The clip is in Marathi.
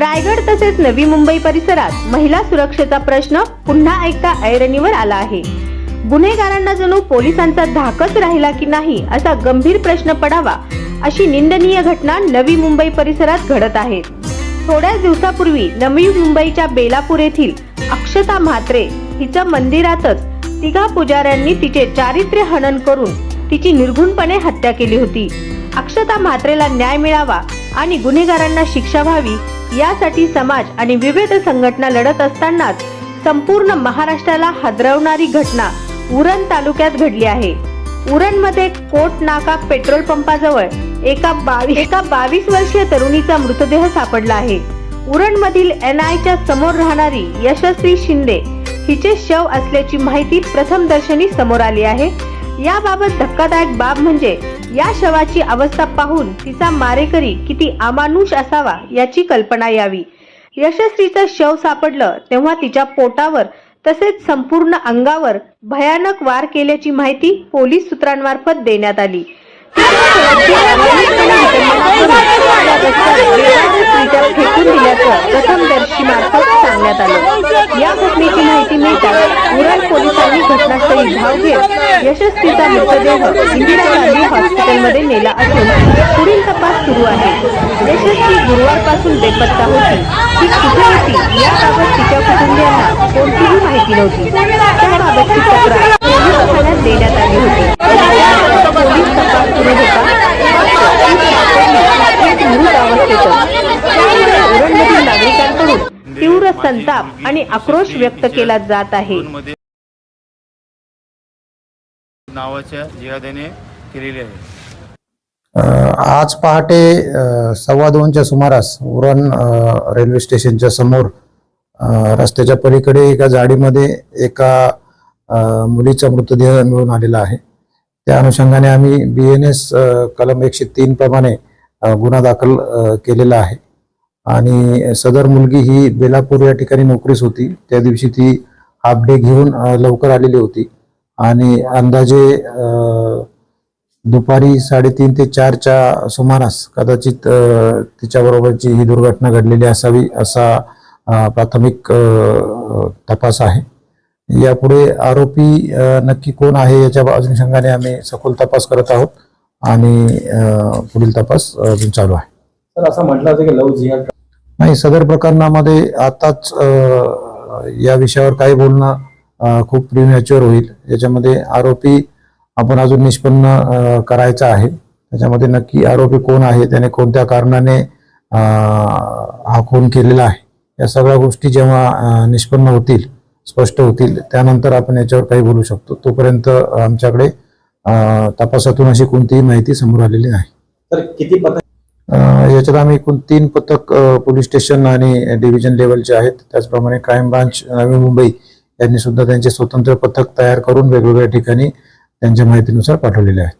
रायगड तसेच नवी मुंबई परिसरात महिला सुरक्षेचा प्रश्न पुन्हा एकदा ऐरणीवर आला आहे. गुन्हेगारांना जणू पोलिसांचा धाकच राहिला की नाही असा गंभीर प्रश्न पडावा अशी निंदनीय घटना नवी मुंबई परिसरात घडत आहे. थोड्याच दिवसापूर्वी नवी मुंबईच्या बेलापूर येथील अक्षता म्हात्रे हिचं मंदिरातच तिघा पुजाऱ्यांनी तिचे चारित्र्य हनन करून तिची निर्घुणपणे हत्या केली होती. अक्षता म्हात्रेला न्याय मिळावा आणि गुन्हेगारांना शिक्षा व्हावी यासाठी समाज आणि विविध संघटना लढत असतानाच संपूर्ण महाराष्ट्राला हादरवणारी घटना उरण तालुक्यात घडली आहे. उरणमध्ये कोट नाका पेट्रोल पंपाजवळ एका बावी एका बावीस वर्षीय तरुणीचा मृतदेह सापडला आहे. उरणमधील एन आयच्या समोर राहणारी यशस्वी शिंदे हिचे शव असल्याची माहिती प्रथमदर्शनी समोर आली आहे. याबाबत धक्कादायक बाब म्हणजे या शवाची अवस्था पाहून तिचा मारेकरी किती अमानुष असावा याची कल्पना यावी. यशस्वीचं शव सापडलं तेव्हा तिच्या पोटावर तसेच संपूर्ण अंगावर भयानक वार केल्याची माहिती पोलीस सूत्रांमार्फत देण्यात आली. फेकून दिल्याचं प्रथमदर्शी मार्फत करण्यात आलं. या घटनेची माहिती मिळताच उरण पोलिसांनी घटनास्थळी धाव घेत यशस्वीचा मृतदेह इंदिरा गांधी हॉस्पिटलमध्ये नेला असून पुढील तपास सुरू आहे. यशस्वी गुरुवारपासून बेपत्ता होती. ती कुठे होती याबाबत तिच्या कुटुंबियांना कोणतीही माहिती नव्हती. त्याबाबतची तक्रार पोलीस ठाण्यात देण्यात आली होती याबाबत पोलीस तपास सुरू होता एक मृत अवस्थेतच त्यामुळे उरणमधील नागरिकांकडून तीव्र संताप आणि आक्रोश व्यक्त केला जात आहे. नावाच्या केलेली आज पहाटे सव्वा दोनच्या सुमारास उरण रेल्वे स्टेशनच्या समोर रस्त्याच्या पलीकडे एका जाडीमध्ये एका मुलीचा मृतदेह मिळून आलेला आहे. त्या अनुषंगाने आम्ही बी एन एस कलम एकशे तीन प्रमाणे गुन्हा दाखल केलेला आहे. आणि सदर मुलगी ही बेलापूर या ठिकाणी नोकरीस होती. त्या दिवशी ती हाफ डे घेऊन लवकर आलेली होती. आणि अंदाजे दुपारी साडेतीन ते चारच्या सुमारास कदाचित तिच्याबरोबरची ही दुर्घटना घडलेली असावी असा प्राथमिक तपास आहे. यापुढे आरोपी नक्की कोण आहे याच्या अनुषंगाने आम्ही सखोल तपास करत आहोत. आणि पुढील तपास अजून चालू आहे. तर असं म्हटलं जातं की लव जिहाद नाही सदर प्रकरणामध्ये आताच या विषयावर काही बोलणं खूप प्रिमॅच्युअर होईल. याच्यामध्ये आरोपी आपण अजून निष्पन्न करायचा आहे. त्याच्यामध्ये नक्की आरोपी कोण आहे त्याने कोणत्या कारणाने हा खून केलेला आहे या सगळ्या गोष्टी जेव्हा निष्पन्न होतील स्पष्ट होतील त्यानंतर आपण याच्यावर काही बोलू शकतो. तोपर्यंत आमच्याकडे तपासातून अशी कोणतीही माहिती समोर आलेली नाही. तर किती पथक याच्यात आम्ही एकूण तीन पथक पोलीस स्टेशन आणि डिव्हिजन लेवलचे आहेत त्याचप्रमाणे क्राईम ब्रांच नवी मुंबई यांनी सुद्धा त्यांचे स्वतंत्र पथक तयार करून वेगवेगळ्या ठिकाणी त्यांच्या माहितीनुसार पाठवलेले आहेत.